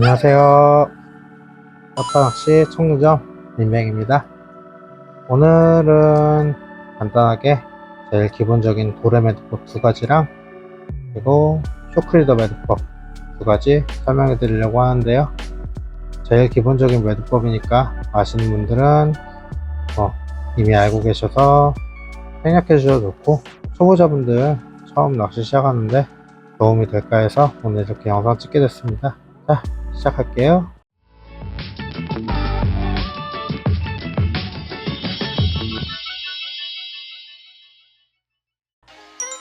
안녕하세요. 아빠낚시 청루점 민뱅입니다. 오늘은 간단하게 제일 기본적인 도레 매듭법 두 가지랑 그리고 쇼크리더 매듭법 두 가지 설명해 드리려고 하는데요. 제일 기본적인 매듭법이니까 아시는 분들은 어, 이미 알고 계셔서 생략해 주셔도 좋고 초보자분들 처음 낚시 시작하는데 도움이 될까 해서 오늘 이렇게 영상 찍게 됐습니다. 자, 시작할게요.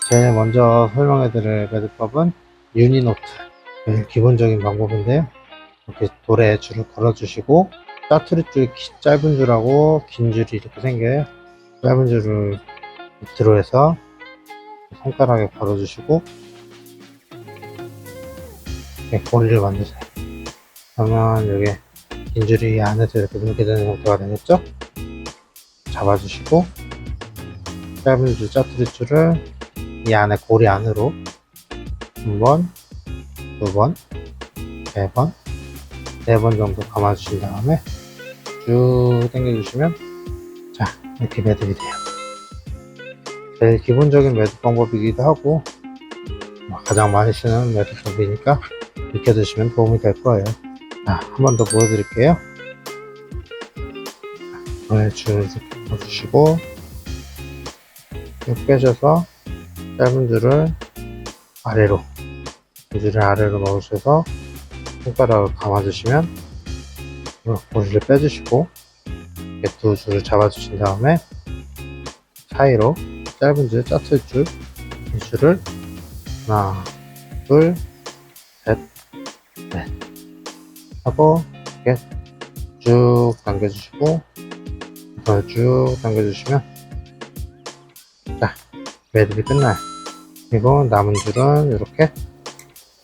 제일 먼저 설명해드릴 매듭법은 유니노트. 제일 기본적인 방법인데요. 이렇게 돌에 줄을 걸어주시고 짜투리 줄 기- 짧은 줄하고 긴 줄이 이렇게 생겨요. 짧은 줄을 밑으로 해서 손가락에 걸어주시고 고리를 만드세요. 그러면 여기 긴 줄이 안에서 이렇게 묶게 되는 형태가 되겠죠? 잡아주시고 짧은 줄 짜투리 줄을 이 안에 고리 안으로 한 번, 두 번, 세 번, 네 번 정도 감아주신 다음에 쭉 당겨주시면 자 이렇게 매듭이 돼요. 제일 기본적인 매듭 방법이기도 하고 뭐 가장 많이 쓰는 매듭법이니까 익혀두시면 도움이 될 거예요. 자, 한 번 더 보여드릴게요. 오늘 줄을 이렇게 넣어주시고 쭉 빼셔서 짧은 줄을 아래로 이 줄을 아래로 넣으셔서 손가락을 감아주시면 고리를 빼주시고 두 줄을 잡아주신 다음에 사이로 짧은 줄, 짜투리 줄, 이 줄을 하나, 둘, 셋, 넷 하고 이렇게 쭉 당겨주시고 이걸 쭉 당겨주시면 자 매듭이 끝나요. 그리고 남은 줄은 이렇게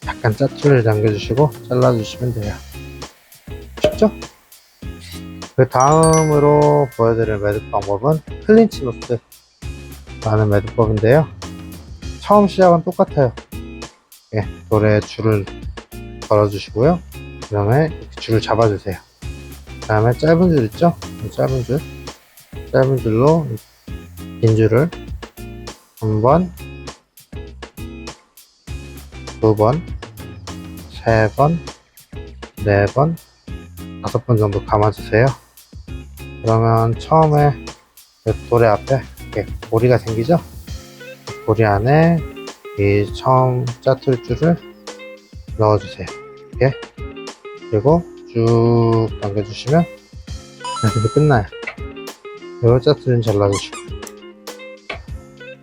약간 짜투리를 당겨주시고 잘라주시면 돼요. 쉽죠? 그 다음으로 보여드릴 매듭 방법은 클린치 노스 라는 매듭법인데요. 처음 시작은 똑같아요. 예, 돌에 줄을 걸어주시고요. 그 다음에 줄을 잡아주세요. 그 다음에 짧은 줄 있죠? 이 짧은 줄. 짧은 줄로 긴 줄을 한 번, 두 번, 세 번, 네 번, 다섯 번 정도 감아주세요. 그러면 처음에 이 돌의 앞에 이렇게 고리가 생기죠? 고리 안에 이 처음 짜투리 줄을 넣어주세요. 이렇게 그리고 쭉 당겨주시면 이렇게 끝나요. 요 짜투리는 잘라주시고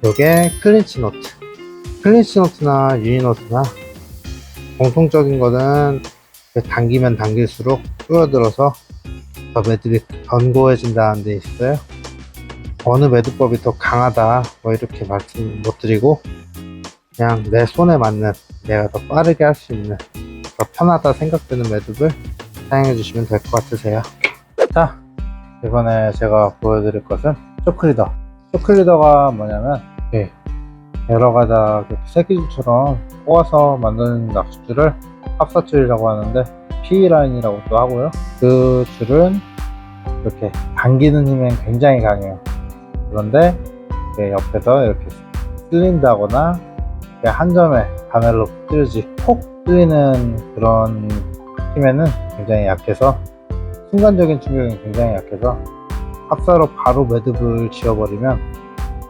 요게 클린치 노트 클린치 노트나 유니노트나 공통적인 거는 당기면 당길수록 줄어들어서 더 매듭이 견고해진다는 데 있어요. 어느 매듭법이 더 강하다 뭐 이렇게 말씀 못 드리고 그냥 내 손에 맞는 내가 더 빠르게 할 수 있는 더 편하다 생각되는 매듭을 사용해 주시면 될 것 같으세요. 자 이번에 제가 보여드릴 것은 쇼크리더. 쇼크리더가 뭐냐면 예, 여러 가닥 새끼줄처럼 꼬아서 만드는 낚싯줄을 합사줄이라고 하는데 P라인이라고 또 하고요. 그 줄은 이렇게 당기는 힘은 굉장히 강해요. 그런데 옆에서 이렇게 쓸린다거나 한 점에 바늘로 찌르지 폭 뚫리는 그런 힘에는 굉장히 약해서 순간적인 충격이 굉장히 약해서 합사로 바로 매듭을 지어버리면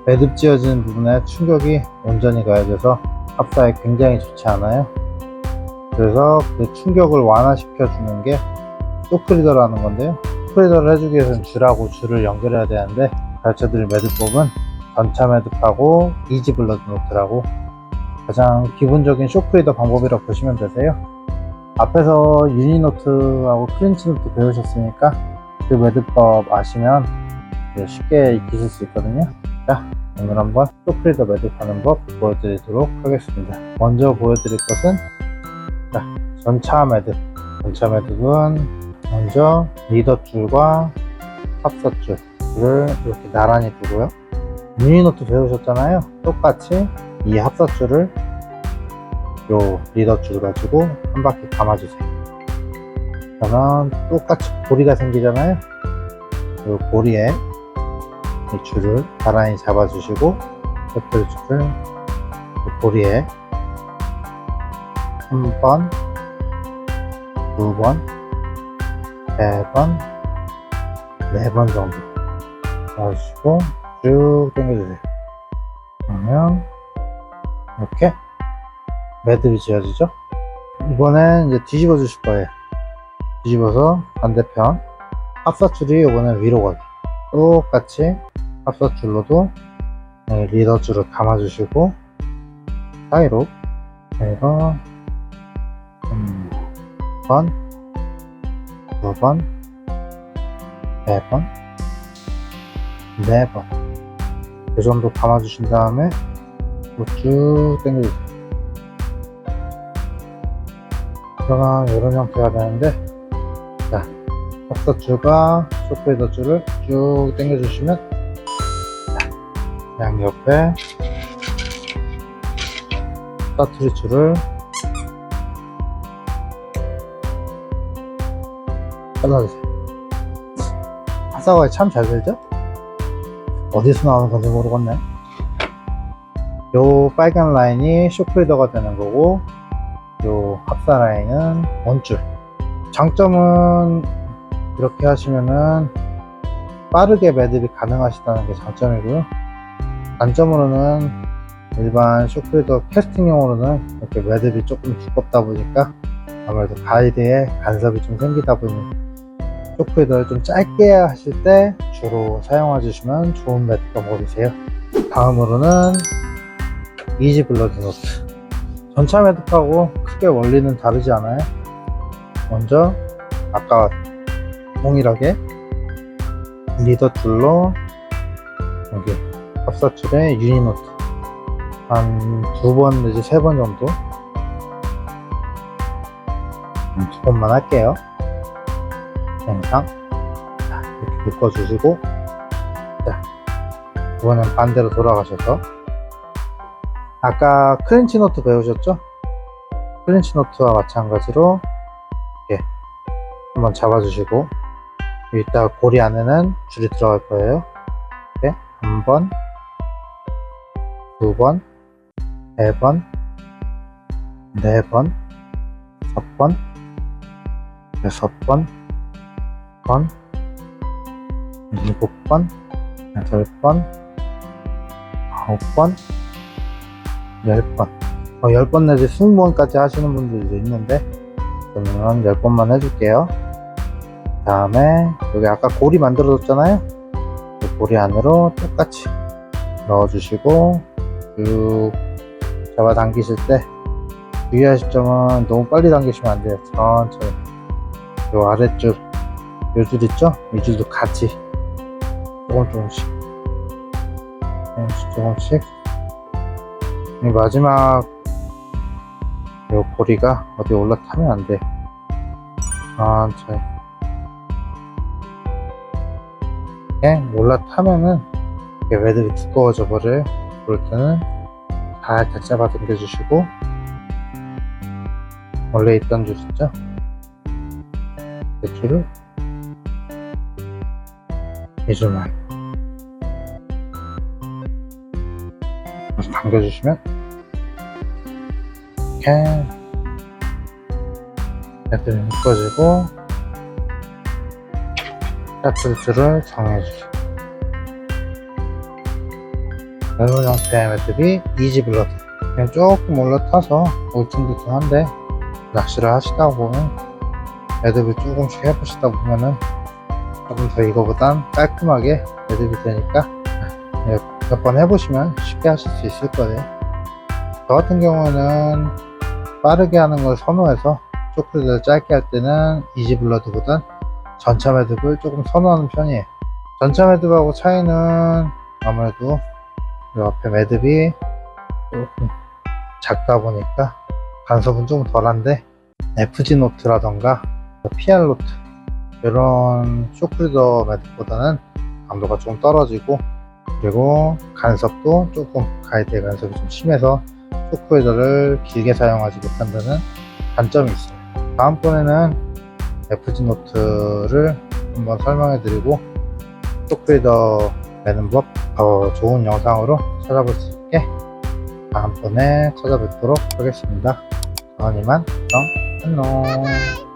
매듭 지어지는 부분에 충격이 온전히 가해져서 합사에 굉장히 좋지 않아요. 그래서 그 충격을 완화시켜 주는 게 쇼크리더라는 건데요. 쇼크리더를 해주기 위해서는 줄하고 줄을 연결해야 되는데 가르쳐드릴 매듭법은 전차 매듭하고 이지 블러드 노트라고 가장 기본적인 쇼크리더 방법이라고 보시면 되세요. 앞에서 유니노트하고 클린치 노트 배우셨으니까 그 매듭법 아시면 쉽게 익히실 수 있거든요. 자, 오늘 한번 쇼크리더 매듭하는 법 보여드리도록 하겠습니다. 먼저 보여드릴 것은 자, 전차 매듭. 전차 매듭은 먼저 리더 줄과 합사 줄을 이렇게 나란히 두고요. 유니노트 배우셨잖아요. 똑같이 이 합사줄을 요 리더 줄 가지고 한 바퀴 감아주세요. 그러면 똑같이 고리가 생기잖아요. 그 고리에 이 줄을 나란히 잡아주시고 옆에 줄을 그 고리에 한 번, 두 번, 세 번, 네 번 정도 잡아주시고 쭉 당겨주세요. 그러면 이렇게 매듭이 지어지죠? 이번엔 이제 뒤집어 주실 거예요. 뒤집어서 반대편 합사줄이 이번엔 위로 가게 똑같이 합사줄로도 네, 리더줄을 감아주시고 사이로 그래서 음, 번, 두 번, 네 번, 네 번. 이 정도 감아주신 다음에 이거 쭉 당겨주세요. 그러면 이런 형태가 되는데, 자, 합사줄과 쇼크헤더 줄을 쭉 당겨주시면, 자, 양 옆에 사투리 줄을 잘라주세요. 합사가 참잘 들죠? 어디서 나오는 건지 모르겠네. 요 빨간 라인이 쇼크리더가 되는 거고, 요 합사 라인은 원줄. 장점은 이렇게 하시면은 빠르게 매듭이 가능하시다는 게 장점이고요. 단점으로는 일반 쇼크리더 캐스팅용으로는 이렇게 매듭이 조금 두껍다 보니까 아무래도 가이드에 간섭이 좀 생기다 보니 쇼크헤더를 좀 짧게 하실 때 주로 사용해 주시면 좋은 매듭가 머리세요 다음으로는 이지 블러드 노트 전차 매듭하고 크게 원리는 다르지 않아요? 먼저 아까 동일하게 리더 줄로 여기 합사줄에 유니 노트 한 두 번 내지 세 번 정도 음, 두 번만 할게요. 영상. 자, 이렇게 묶어주시고. 자 이번엔 반대로 돌아가셔서. 아까 클린치 노트 배우셨죠? 클린치 노트와 마찬가지로 이렇게 한번 잡아주시고 이따 고리 안에는 줄이 들어갈 거예요 이렇게 한 번, 두 번, 세 번, 네 번, 다섯 번, 여섯 번, 번, 일곱 번, 여덟 번, 아홉 번, 열 번. 어, 열번 내지 스무 번까지 하시는 분들도 있는데, 그러면 열 번만 해줄게요. 그 다음에, 여기 아까 고리 만들어뒀잖아요? 이 고리 안으로 똑같이 넣어주시고, 쭉 잡아당기실 때, 주의하실 점은 너무 빨리 당기시면 안 돼요. 천천히. 요 아랫줄, 요줄 있죠? 이 줄도 같이 조금 조금씩 조금씩 조금씩 이 마지막 요 고리가 어디 올라타면 안 돼. 천천히 예, 올라타면은 이게 매듭이 두꺼워져 버려요. 그럴 때는 살짝 잡아 당겨주시고 원래 있던 줄 있죠? 그 줄을 이 줄만 당겨주시면 이렇게 애들이 묶어지고 까틀 줄을 정해주세요 이런 형태의 매듭이 이지 블러드 그냥 조금 올라타서 울퉁불퉁한데 낚시를 하시다 보면 매듭을 조금씩 해보시다 보면은 조금 더 이거보단 깔끔하게 매듭이 되니까 몇 번 해보시면 쉽게 하실 수 있을 거예요. 저 같은 경우는 빠르게 하는 걸 선호해서 쇼크를 짧게 할 때는 이지 블러드보단 전차 매듭을 조금 선호하는 편이에요. 전차 매듭하고 차이는 아무래도 이 앞에 매듭이 조금 작다 보니까 간섭은 좀 덜한데 FG 노트라던가 PR 노트 이런 쇼크리더 매듭보다는 강도가 좀 떨어지고 그리고 간섭도 조금 가이드의 간섭이 좀 심해서 쇼크리더를 길게 사용하지 못한다는 단점이 있어요. 다음번에는 FG 노트를 한번 설명해 드리고 스토크리더 내는 법 더 좋은 영상으로 찾아볼 수 있게 다음번에 찾아뵙도록 하겠습니다. 저는 이만 안녕